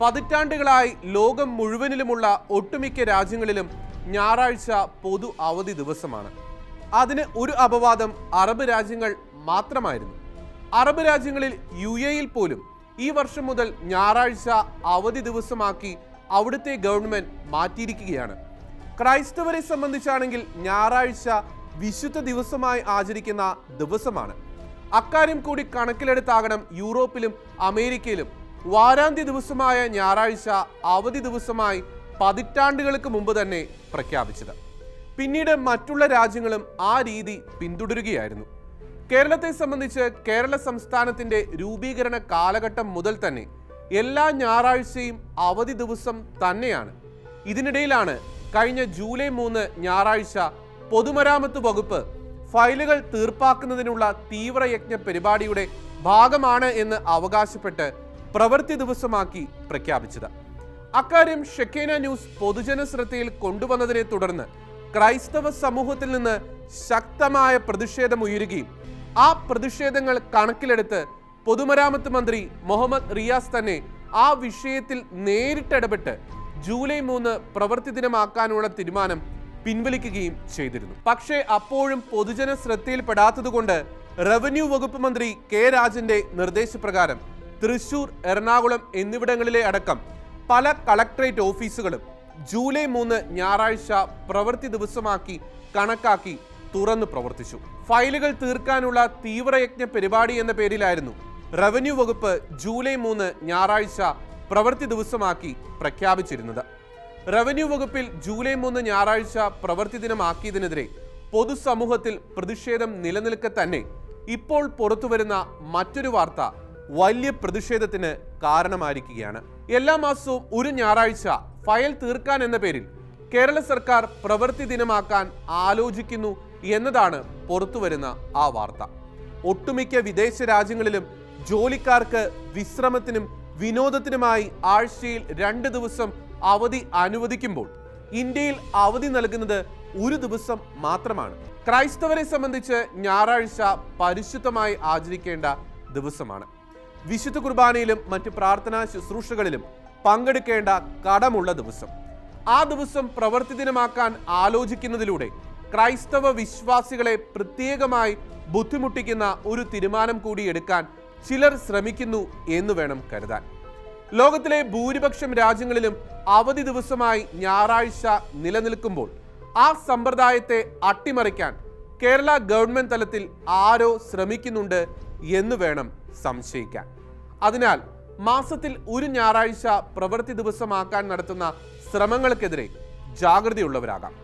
പതിറ്റാണ്ടുകളായി ലോകം മുഴുവനിലുമുള്ള ഒട്ടുമിക്ക രാജ്യങ്ങളിലും ഞായറാഴ്ച പൊതു അവധി ദിവസമാണ്. അതിന് ഒരു അപവാദം അറബ് രാജ്യങ്ങൾ മാത്രമായിരുന്നു. അറബ് രാജ്യങ്ങളിൽ യു എയിൽ പോലും ഈ വർഷം മുതൽ ഞായറാഴ്ച അവധി ദിവസമാക്കി അവിടുത്തെ ഗവൺമെന്റ് മാറ്റിയിരിക്കുകയാണ്. ക്രൈസ്തവരെ സംബന്ധിച്ചാണെങ്കിൽ ഞായറാഴ്ച വിശുദ്ധ ദിവസമായി ആചരിക്കുന്ന ദിവസമാണ്. അക്കാര്യം കൂടി കണക്കിലെടുത്താകണം യൂറോപ്പിലും അമേരിക്കയിലും. വാരാന്ത്യ ദിവസമായ ഞായറാഴ്ച അവധി ദിവസമായി പതിറ്റാണ്ടുകൾക്ക് മുമ്പ് തന്നെ പ്രഖ്യാപിച്ചത്. പിന്നീട് മറ്റുള്ള രാജ്യങ്ങളും ആ രീതി പിന്തുടരുകയായിരുന്നു. കേരളത്തെ സംബന്ധിച്ച് കേരള സംസ്ഥാനത്തിന്റെ രൂപീകരണ കാലഘട്ടം മുതൽ തന്നെ എല്ലാ ഞായറാഴ്ചയും അവധി ദിവസം തന്നെയാണ്. ഇതിനിടയിലാണ് കഴിഞ്ഞ ജൂലൈ മൂന്ന് ഞായറാഴ്ച പൊതുമരാമത്ത് വകുപ്പ് ഫയലുകൾ തീർപ്പാക്കുന്നതിനുള്ള തീവ്രയജ്ഞ പരിപാടിയുടെ ഭാഗമാണ് എന്ന് അവകാശപ്പെട്ട് പ്രവൃത്തി ദിവസമാക്കി പ്രഖ്യാപിച്ചത്. അക്കാര്യം ഷെക്കേന ന്യൂസ് പൊതുജന ശ്രദ്ധയിൽ കൊണ്ടുവന്നതിനെ തുടർന്ന് ക്രൈസ്തവ സമൂഹത്തിൽ നിന്ന് ശക്തമായ പ്രതിഷേധം ഉയരുകയും ആ പ്രതിഷേധങ്ങൾ കണക്കിലെടുത്ത് പൊതുമരാമത്ത് മന്ത്രി മുഹമ്മദ് റിയാസ് തന്നെ ആ വിഷയത്തിൽ നേരിട്ടിടപെട്ട് ജൂലൈ മൂന്ന് പ്രവൃത്തി ദിനമാക്കാനുള്ള തീരുമാനം പിൻവലിക്കുകയും ചെയ്തിരുന്നു. പക്ഷേ അപ്പോഴും പൊതുജന ശ്രദ്ധയിൽപ്പെടാത്തതുകൊണ്ട് റവന്യൂ വകുപ്പ് മന്ത്രി കെ രാജന്റെ നിർദ്ദേശപ്രകാരം തൃശൂർ എറണാകുളം എന്നിവിടങ്ങളിലെ അടക്കം പല കളക്ടറേറ്റ് ഓഫീസുകളും ജൂലൈ മൂന്ന് ഞായറാഴ്ച പ്രവൃത്തി ദിവസമാക്കി കണക്കാക്കി തുറന്നു പ്രവർത്തിച്ചു. ഫയലുകൾ തീർക്കാനുള്ള തീവ്രയജ്ഞ പരിപാടി എന്ന പേരിലായിരുന്നു റവന്യൂ വകുപ്പ് ജൂലൈ മൂന്ന് ഞായറാഴ്ച പ്രവൃത്തി ദിവസമാക്കി പ്രഖ്യാപിച്ചിരുന്നത്. റവന്യൂ വകുപ്പിൽ ജൂലൈ മൂന്ന് ഞായറാഴ്ച പ്രവൃത്തി ദിനമാക്കിയതിനെതിരെ പൊതുസമൂഹത്തിൽ പ്രതിഷേധം നിലനിൽക്കെ തന്നെ ഇപ്പോൾ പുറത്തുവരുന്ന മറ്റൊരു വാർത്ത വലിയ പ്രതിഷേധത്തിന് കാരണമായിരിക്കുകയാണ്. എല്ലാ മാസവും ഒരു ഞായറാഴ്ച ഫയൽ തീർക്കാൻ എന്ന പേരിൽ കേരള സർക്കാർ പ്രവൃത്തി ദിനമാക്കാൻ ആലോചിക്കുന്നു എന്നതാണ് പുറത്തുവരുന്ന ആ വാർത്ത. ഒട്ടുമിക്ക വിദേശ രാജ്യങ്ങളിലും ജോലിക്കാർക്ക് വിശ്രമത്തിനും വിനോദത്തിനുമായി ആഴ്ചയിൽ രണ്ട് ദിവസം അവധി അനുവദിക്കുമ്പോൾ ഇന്ത്യയിൽ അവധി നൽകുന്നത് ഒരു ദിവസം മാത്രമാണ്. ക്രൈസ്തവരെ സംബന്ധിച്ച് ഞായറാഴ്ച പരിശുദ്ധമായി ആചരിക്കേണ്ട ദിവസമാണ്. വിശുദ്ധ കുർബാനയിലും മറ്റ് പ്രാർത്ഥനാ ശുശ്രൂഷകളിലും പങ്കെടുക്കേണ്ട കടമുള്ള ദിവസം. ആ ദിവസം പ്രവൃത്തി ദിനമാക്കാൻ ആലോചിക്കുന്നതിലൂടെ ക്രൈസ്തവ വിശ്വാസികളെ പ്രത്യേകമായി ബുദ്ധിമുട്ടിക്കുന്ന ഒരു തീരുമാനം കൂടി എടുക്കാൻ ചിലർ ശ്രമിക്കുന്നു എന്ന് വേണം കരുതാൻ. ലോകത്തിലെ ഭൂരിപക്ഷം രാജ്യങ്ങളിലും അവധി ദിവസമായി ഞായറാഴ്ച നിലനിൽക്കുമ്പോൾ ആ സമ്പ്രദായത്തെ അട്ടിമറിക്കാൻ കേരള ഗവൺമെന്റ് തലത്തിൽ ആരോ ശ്രമിക്കുന്നുണ്ട് എന്ന് വേണം സംശയിക്കാൻ. അതിനാൽ മാസത്തിൽ ഒരു ഞായറാഴ്ച പ്രവൃത്തി ദിവസമാക്കാൻ നടത്തുന്ന ശ്രമങ്ങൾക്കെതിരെ ജാഗ്രതയുള്ളവരാകാം.